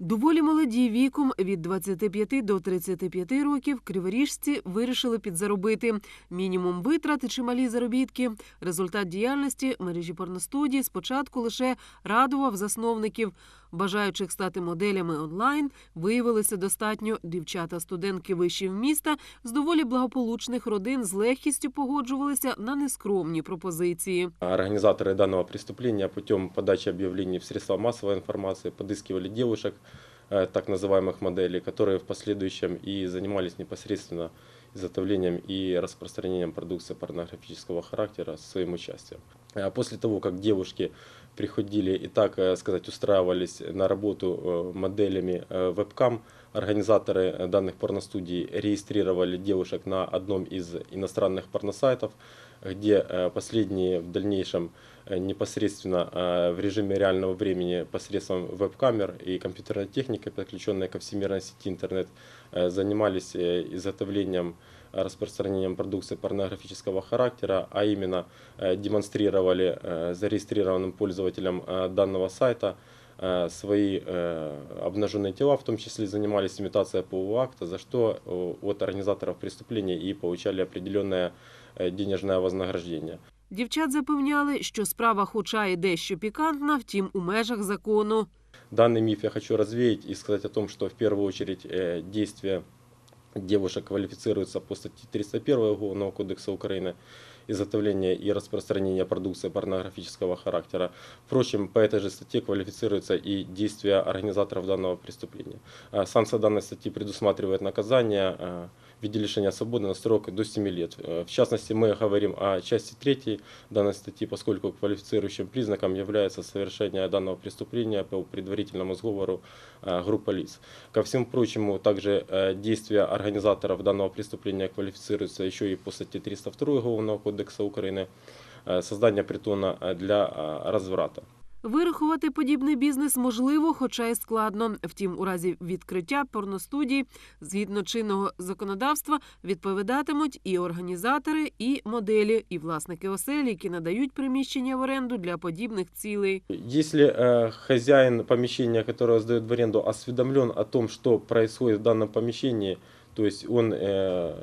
Доволі молоді віком від 25 до 35 років криворіжці вирішили підзаробити. Мінімум витрат і чималі заробітки. Результат діяльності мережі порностудій спочатку лише радував засновників. Бажаючих стати моделями онлайн виявилося достатньо. Дівчата-студентки вишів міста з доволі благополучних родин з легкістю погоджувалися на нескромні пропозиції. Организаторы данного преступления путем подачи объявлений в средства массовой информации подыскивали девушек, э, так называемых моделей, которые в последующем и занимались непосредственно изготовлением и распространением продукции порнографического характера с своим участием. А После того, как девушки приходили и так э, сказать устраивались на работу э, моделями э, вебкам, организаторы данных порностудий регистрировали девушек на одном из иностранных порносайтов, где последние в дальнейшем непосредственно в режиме реального времени посредством веб-камер и компьютерной техники, подключенной ко всемирной сети интернет, занимались изготовлением распространением продукции порнографического характера, а именно э, демонстрировали э, зарегистрированным пользователям э, данного сайта э, свои э, обнаженные тела, в том числе занимались имитацией полового акта, за что э, от организаторов преступления и получали определенное э, денежное вознаграждение. Дівчат запевняли, що справа хоча й дещо пікантна, втім у межах закону. Данный миф я хочу развеять и сказать о том, что в первую очередь э, действия девушек квалифицируется по статье 301 Уголовного кодекса Украины изготовление и распространение продукции порнографического характера. Впрочем, по этой же статье квалифицируются и действия организаторов данного преступления. А Санкция данной статьи предусматривает наказание а, в виде лишения свободы на срок до 7 лет. Э, В частности, мы говорим о части 3 данной статьи, поскольку квалифицирующим признаком является совершение данного преступления по предварительному сговору э, группы лиц. Ко всему прочему, также э, действия организаторов данного преступления квалифицируются еще и по статье 302 Уголовного кодекса Украины э, создание притона э, для э, разврата. Вирахувати подібний бізнес можливо, хоча й складно. Втім, у разі відкриття порностудій, згідно чинного законодавства, відповідатимуть і організатори, і моделі, і власники осель, які надають приміщення в оренду для подібних цілей. Если э, хозяин помещения, которое сдает в аренду, осведомлен о том, что происходит в данном помещении, то есть он э,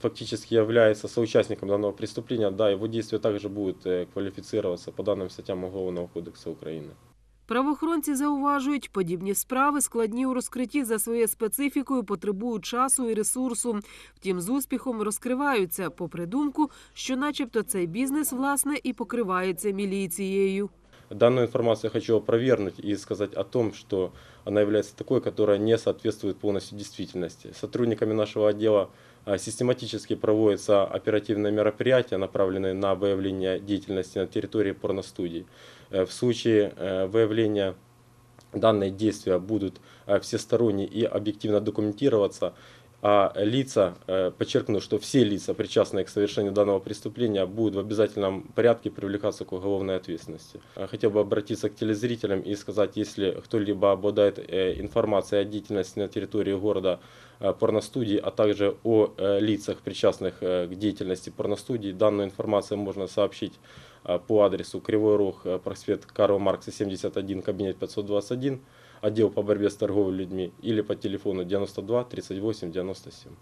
фактически является соучастником данного преступления, да, его действия также будут э, квалифицироваться по данным статьям Уголовного кодекса Украины. Правоохоронці зауважують, подібні справи складні у розкритті за своєю специфікою, потребують часу і ресурсу. Втім, з успіхом розкриваються, попри думку, що, начебто, цей бізнес власне і покривається міліцією. Данную информацию я хочу опровергнуть и сказать о том, что она является такой, которая не соответствует полностью действительности. Сотрудниками нашего отдела а, систематически проводятся оперативные мероприятия, направленные на выявление деятельности на территории порностудий. Э, В случае э, выявления данные действия будут э, всесторонне и объективно документироваться, а лица, э, подчеркну, что все лица, причастные к совершению данного преступления, будут в обязательном порядке привлекаться к уголовной ответственности. Э, Хотел бы обратиться к телезрителям и сказать, если кто-либо обладает э, информацией о деятельности на территории города э, порностудии, а также о э, лицах, причастных э, к деятельности порностудии, данную информацию можно сообщить э, по адресу Кривой Рог, э, проспект Карла Маркса, 71, кабинет 521, отдел по борьбе с торговлей людьми, или по телефону 92 38 97.